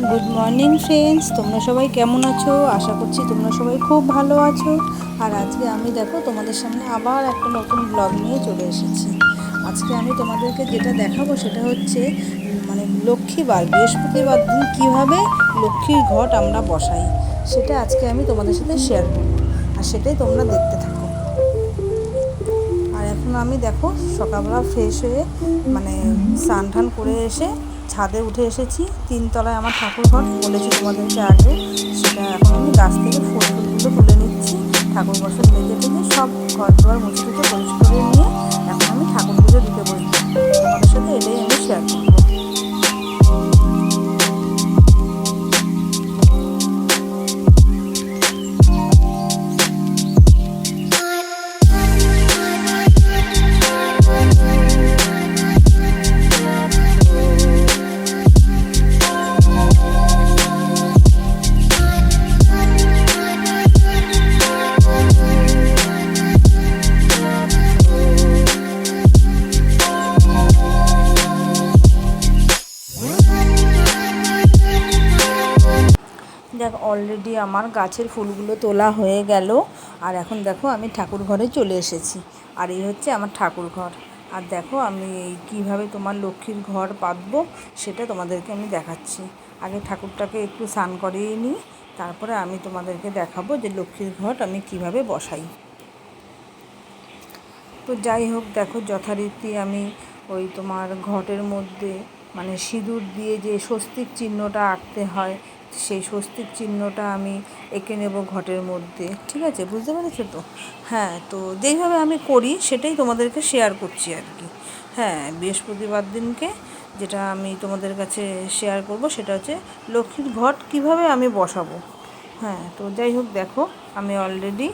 Good morning friends তোমরা সবাই কেমন আছো? আশা করছি তোমরা সবাই খুব ভালো আছো। আর আজকে আমি দেখো, তোমাদের সামনে আবার একটা নতুন ব্লগ নিয়ে চলে এসেছি। আজকে আমি তোমাদেরকে যেটা দেখাবো সেটা হচ্ছে মানে লক্ষ্মীবার, বৃহস্পতিবার দিন কীভাবে লক্ষ্মীর ঘট আমরা বসাই, সেটা আজকে আমি তোমাদের সাথে শেয়ার করব। আর সেটাই তোমরা দেখতে থাকো। আর এখন আমি দেখো, সকালবেলা ফ্রেশ হয়ে মানে স্নান টান করে এসে ছাদে উঠে এসেছি। তিনতলায় আমার ঠাকুর ঘর বলেছি তোমাদেরকে আগে। সেটা এখন আমি গাছ থেকে ফুল ফুলগুলো তুলে নিচ্ছি। ঠাকুর বসে মেঝে থেকে সব ঘর দুয়ার মুছে দেখ অলরেডি আমার গাছের ফুলগুলো তোলা হয়ে গেল। আর এখন দেখো, আমি ঠাকুর ঘরে চলে এসেছি। আর এই হচ্ছে আমার ঠাকুর ঘর। আর দেখো, আমি এই কীভাবে তোমার লক্ষ্মীর ঘর পাতবো সেটা তোমাদেরকে আমি দেখাচ্ছি। আগে ঠাকুরটাকে একটু স্নান করিয়ে নিই, তারপরে আমি তোমাদেরকে দেখাবো যে লক্ষ্মীর ঘট আমি কীভাবে বসাই। তো যাই হোক, দেখো, যথারীতি আমি ওই তোমার ঘটের মধ্যে মানে সিঁদুর দিয়ে যে স্বস্তিক চিহ্নটা আঁকতে হয় সেই স্বস্তিক চিহ্নটা আমি এঁকে নেব ঘটের মধ্যে। ঠিক আছে? বুঝতে পেরেছ তো? হ্যাঁ তো যেইভাবে আমি করি সেটাই তোমাদেরকে শেয়ার করছি আর কি। হ্যাঁ বৃহস্পতিবার দিনকে যেটা আমি তোমাদের কাছে শেয়ার করব সেটা হচ্ছে লক্ষ্মীর ঘট কীভাবে আমি বসাবো। হ্যাঁ তো যাই হোক, দেখো, আমি অলরেডি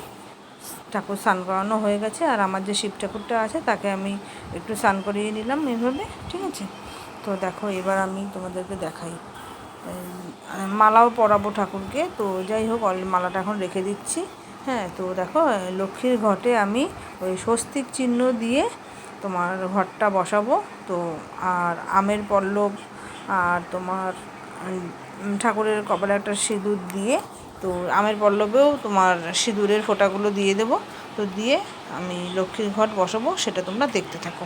ঠাকুর স্নান করানো হয়ে গেছে আর আমার যে শিব ঠাকুরটা আছে তাকে আমি একটু স্নান করিয়ে নিলাম এভাবে। ঠিক আছে? তো দেখো, এবার আমি তোমাদেরকে দেখাই। মালাও পরাবো ঠাকুরকে। তো যাই হোক মালাটা এখন রেখে দিচ্ছি। হ্যাঁ তো দেখো লক্ষ্মীর ঘটে আমি ওই স্বস্তিক চিহ্ন দিয়ে তোমার ঘরটা বসাবো। তো আর আমের পল্লব আর তোমার ঠাকুরের কপালে একটা সিঁদুর দিয়ে, তো আমের পল্লবেও তোমার সিঁদুরের ফোঁটাগুলো দিয়ে দেবো। তো দিয়ে আমি লক্ষ্মীর ঘট বসাবো, সেটা তোমরা দেখতে থাকো।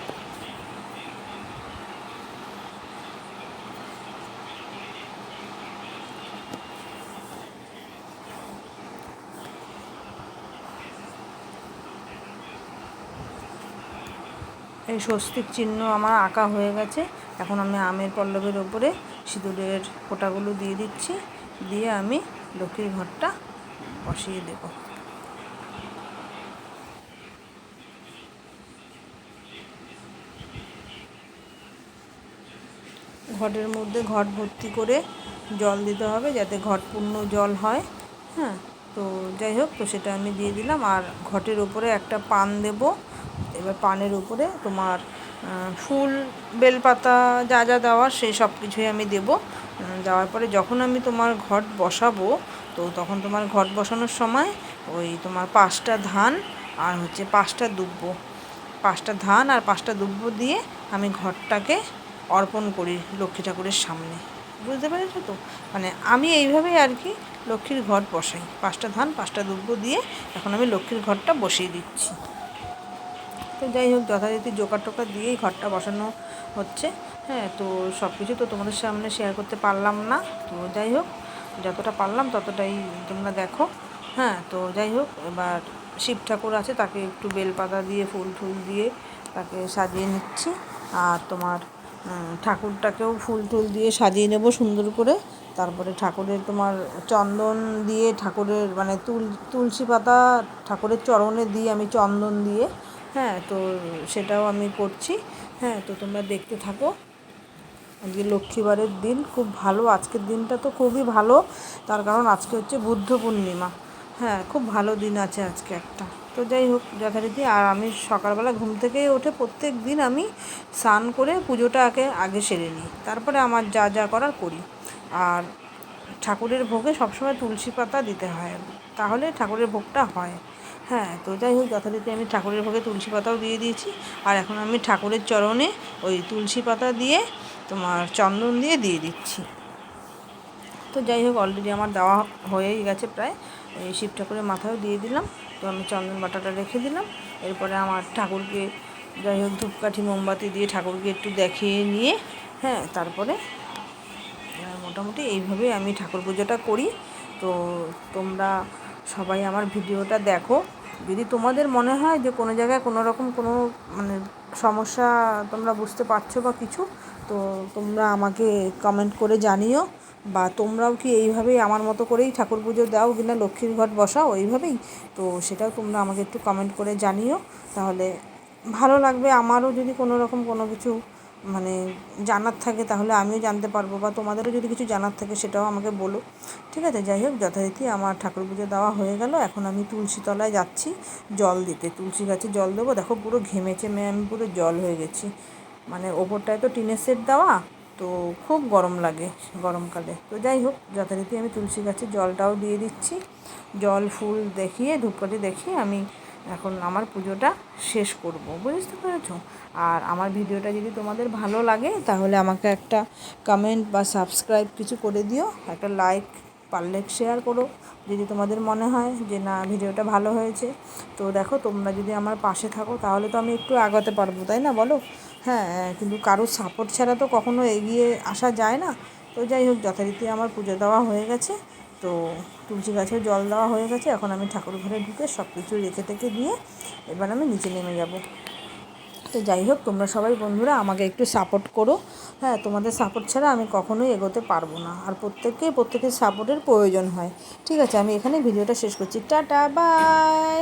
এই স্বস্তিক চিহ্ন আমার আঁকা হয়ে গেছে। এখন আমি আমের পল্লবের ওপরে সিঁদুরের ফোঁটাগুলো দিয়ে দিচ্ছি। দিয়ে আমি লক্ষ্মীর ঘরটা বসিয়ে দেবো। ঘটের মধ্যে ঘট ভর্তি করে জল দিতে হবে যাতে ঘট পূর্ণ জল হয়। হ্যাঁ তো যাই হোক, তো সেটা আমি দিয়ে দিলাম। আর ঘটের ওপরে একটা পান দেব। এবার পানের উপরে তোমার ফুল, বেলপাতা যা যা দেওয়া সেই সব কিছুই আমি দেবো। দেওয়ার পরে যখন আমি তোমার ঘট বসাবো, তো তখন তোমার ঘট বসানোর সময় ওই তোমার পাঁচটা ধান আর হচ্ছে পাঁচটা দুব্বো। পাঁচটা ধান আর পাঁচটা দুব্বো দিয়ে আমি ঘরটাকে অর্পণ করি লক্ষ্মী ঠাকুরের সামনে। বুঝতে পেরেছ তো? মানে আমি এইভাবেই আর কি লক্ষ্মীর ঘট বসাই। পাঁচটা ধান, পাঁচটা দুব্বো দিয়ে এখন আমি লক্ষ্মীর ঘরটা বসিয়ে দিচ্ছি। তো যাই হোক, যথারীতি জোকার টোকার দিয়েই ঘরটা বসানো হচ্ছে। হ্যাঁ তো সব কিছু তো তোমাদের সামনে শেয়ার করতে পারলাম না। তো যাই হোক, যতটা পারলাম ততটাই তোমরা দেখো। হ্যাঁ তো যাই হোক, এবার শিব ঠাকুর আছে, তাকে একটু বেলপাতা দিয়ে, ফুল টুল দিয়ে তাকে সাজিয়ে নিচ্ছি। আর তোমার ঠাকুরটাকেও ফুল টুল দিয়ে সাজিয়ে নেব সুন্দর করে। তারপরে ঠাকুরের তোমার চন্দন দিয়ে ঠাকুরের মানে তুল, তুলসী পাতা ঠাকুরের চরণে দিয়ে আমি চন্দন দিয়ে হ্যাঁ তো সেটাও আমি করছি। হ্যাঁ তো তোমরা দেখতে থাকো। আজকে লক্ষ্মীবারের দিন, খুব ভালো। আজকের দিনটা তো খুবই ভালো। তার কারণ আজকে হচ্ছে বুদ্ধ পূর্ণিমা। হ্যাঁ খুব ভালো দিন আছে আজকে একটা। তো যাই হোক, যথারীতি, আর আমি সকালবেলা ঘুম থেকে উঠে প্রত্যেক দিন আমি স্নান করে পুজোটা আগে আগে সেরে নিই। তারপরে আমার যা যা করার করি। আর ঠাকুরের ভোগে সবসময় তুলসী পাতা দিতে হয়। তাহলে ঠাকুরের ভোগটা হয়। হ্যাঁ তো যাই হোক, যথারীতি আমি ঠাকুরের ভোগে তুলসী পাতাও দিয়ে দিয়েছি। আর এখন আমি ঠাকুরের চরণে ওই তুলসী পাতা দিয়ে তোমার চন্দন দিয়ে দিয়ে দিচ্ছি। তো যাই হোক অলরেডি আমার দেওয়া হয়েই গেছে প্রায়। এই শিব ঠাকুরের মাথাও দিয়ে দিলাম। তো আমি চন্দন বাটাটা রেখে দিলাম। এরপরে আমার ঠাকুরকে যাই হোক, ধূপকাঠি, মোমবাতি দিয়ে ঠাকুরকে একটু দেখিয়ে নিয়ে হ্যাঁ তারপরে মোটামুটি এইভাবেই আমি ঠাকুর পুজোটা করি। তো তোমরা সবাই আমার ভিডিওটা দেখো। যদি তোমাদের মনে হয় যে কোনো জায়গায় কোনো রকম কোনো মানে সমস্যা তোমরা বুঝতে পারছ বা কিছু, তো তোমরা আমাকে কমেন্ট করে জানিও। বা তোমরাও কি এইভাবেই আমার মতো করেই ঠাকুর পুজো দাও কিনা লক্ষ্মীর ঘট বসাও এইভাবেই? তো সেটাও তোমরা আমাকে একটু কমেন্ট করে জানিও। তাহলে ভালো লাগবে আমারও যদি কোনো রকম কোনো কিছু মানে জানার থাকে তাহলে আমিও জানতে পারব বা তোমাদেরও যদি কিছু জানার থাকে সেটাও আমাকে বলো। ঠিক আছে? যাই হোক, যথারীতি আমার ঠাকুর পুজো দেওয়া হয়ে গেল। এখন আমি তুলসী তলায় যাচ্ছি জল দিতে। তুলসী গাছে জল দেবো। দেখো পুরো ঘেমেছে আমি পুরো জল হয়ে গেছি। মানে ওপরটায় তো টিনের সেট দেওয়া, তো খুব গরম লাগে গরমকালে। তো যাই হোক, যথারীতি আমি তুলসী গাছে জলটাও দিয়ে দিচ্ছি। জল, ফুল দেখিয়ে, ধূপকাঠি দেখিয়ে আমি এখন আমার পুজোটা শেষ করব, বুঝতে পেরেছ? আর আমার ভিডিওটা যদি তোমাদের ভালো লাগে, তাহলে আমাকে একটা কমেন্ট বা সাবস্ক্রাইব কিছু করে দিও, একটা লাইক পারলে শেয়ার করো, যদি তোমাদের মনে হয় যে না, ভিডিওটা ভালো হয়েছে। তো দেখো, তোমরা যদি আমার পাশে থাকো, তাহলে তো আমি একটু আগাতে পারব, তাই না বলো? হ্যাঁ কিন্তু কারোর সাপোর্ট ছাড়া তো কখনো এগিয়ে আসা যায় না। তো যাই হোক, যথারীতি আমার পুজো দেওয়া হয়ে গেছে। তো তুলসী গাছেও জল দেওয়া হয়ে গেছে, এখন আমি ঠাকুর ঘরে ঢুকে সব কিছু রেখে টেকে দিয়ে এবার আমি নিচে নেমে যাব। তো যাই হোক, তোমরা সবাই বন্ধুরা আমাকে একটু সাপোর্ট করো। হ্যাঁ তোমাদের সাপোর্ট ছাড়া আমি কখনোই এগোতে পারব না, আর প্রত্যেককে, প্রত্যেকের সাপোর্টের প্রয়োজন হয়। ঠিক আছে, আমি এখানে ভিডিওটা শেষ করছি। Tata bye